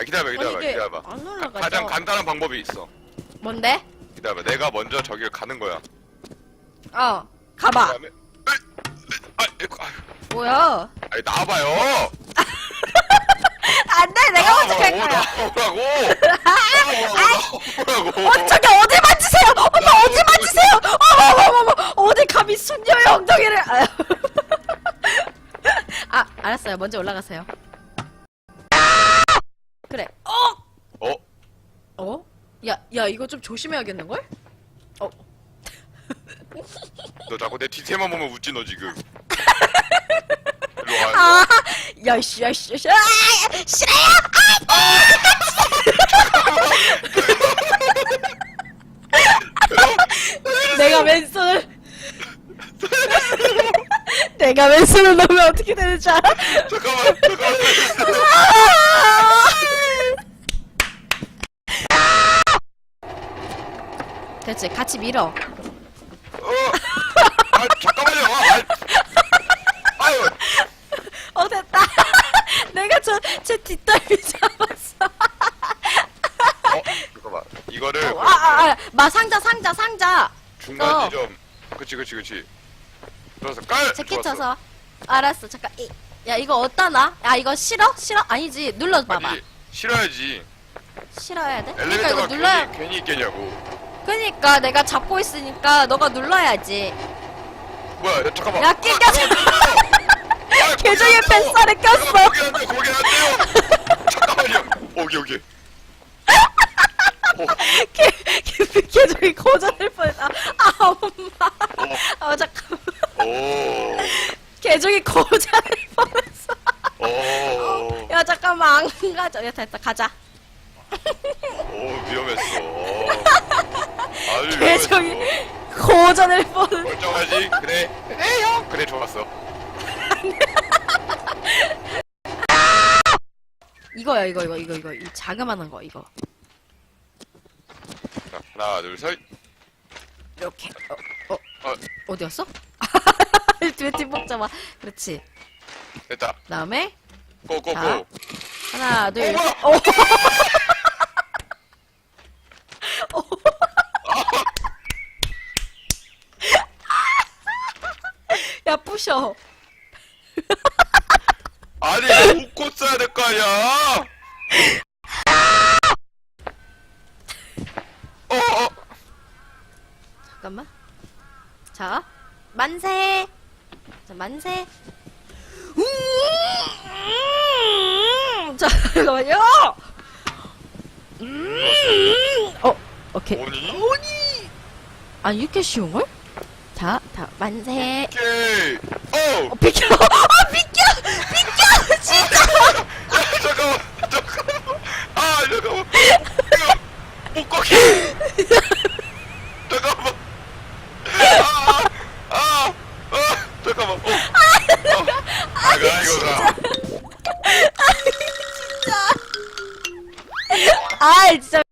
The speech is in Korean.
아, 기다려봐, 기다려봐, 아니, 이게 기다려봐. 안 가- 올라가죠. 가장 간단한 방법이 있어. 뭔데? 기다려봐. 내가 먼저 저기를 가는 거야. 어 가봐 그다음에 아, 아유, 뭐야 아니 나와봐요. 안돼 내가 먼저 갈 거야 나오라고. 나오라고. 어 저기 어디 만지세요 엄마 어디 만지세요 어머머머머 어디 감히 순녀의 엉덩이를 아유. 아 알았어요 먼저 올라가세요 그래 어? 어? 어? 야, 야 이거 좀 조심해야겠는걸? 어 너 자꾸 내 뒤태만 보면 웃지 너 지금. 일로 와. 아, 야씨, 야씨, 야씨, 아, 싫어요. 아! 내가 왼손을 내가 왼손을 넣으면 어떻게 되는 줄 알아? 잠깐만. 잠깐만. 됐지, 같이 밀어. 어. 아, 잠깐만요. 아, 아유. 어 됐다. 내가 저 제 뒷덜미 잡았어. 어, 잠깐만. 이거를 아, 아, 아, 마 상자, 상자, 상자. 중간 어. 지점. 그치, 그치, 그치. 들어서 깔. 좋았어. 쳐서. 알았어, 잠깐. 이, 야 이거 어디다 놔? 야 이거 싫어? 싫어? 아니지. 눌러 봐봐. 아니, 싫어야지. 싫어야 돼? 그러니까 엘리베이터가 이거 눌러야. 괜히, 괜히 있겠냐고. 그니까 내가 잡고 있으니까 너가 눌러야지. 뭐야, 야, 잠깐만. 야, 계정에 거기 안 돼요. 뱃살에 꼈어. 거기 안 돼요, 거기 안 돼요. 잠깐만요. 오기, 오기. 어, 개, 개, 계정이 고전할 뻔했다. 아 엄마. 아 잠깐만. 오, 계정이 고전할 뻔했어. 오, 야 잠깐만 안 가자. 야 됐다 가자. 오, 위험했어. 계정이 위험했어. 고전할 뻔. 멀쩡하지? 그래, 그래, 형. 그래, 좋았어. 이거야 이거 이거 이거 이거 이 자그마한 거 이거. 자, 하나, 둘, 셋. 이렇게. 어, 어, 어, 어디였어? 왜 뒷목 잡아? 그렇지. 됐다. 그다음에 고, 고, 자. 고. 하나 둘. 오, 뭐야? 셋. 오. 야 부셔. 아니, 웃고 써야 될 거 아니야? 어, 어. 잠깐만. 자, 만세. 자, 만세. 음, 자, 잠깐만요. 음, 어, 오케이. 오니? 아, 이렇게 쉬운 걸? 자, 다 만세. 오케이. 어! 어, 비켜. 아, 비켜. 비켜. 진짜. 잠깐만, 잠깐만. 아, 잠깐만. 이거 못 걷게. 잠깐만. 아, 아, 아, 잠깐만. 어. 어. 아, 이거다. 아, 진짜.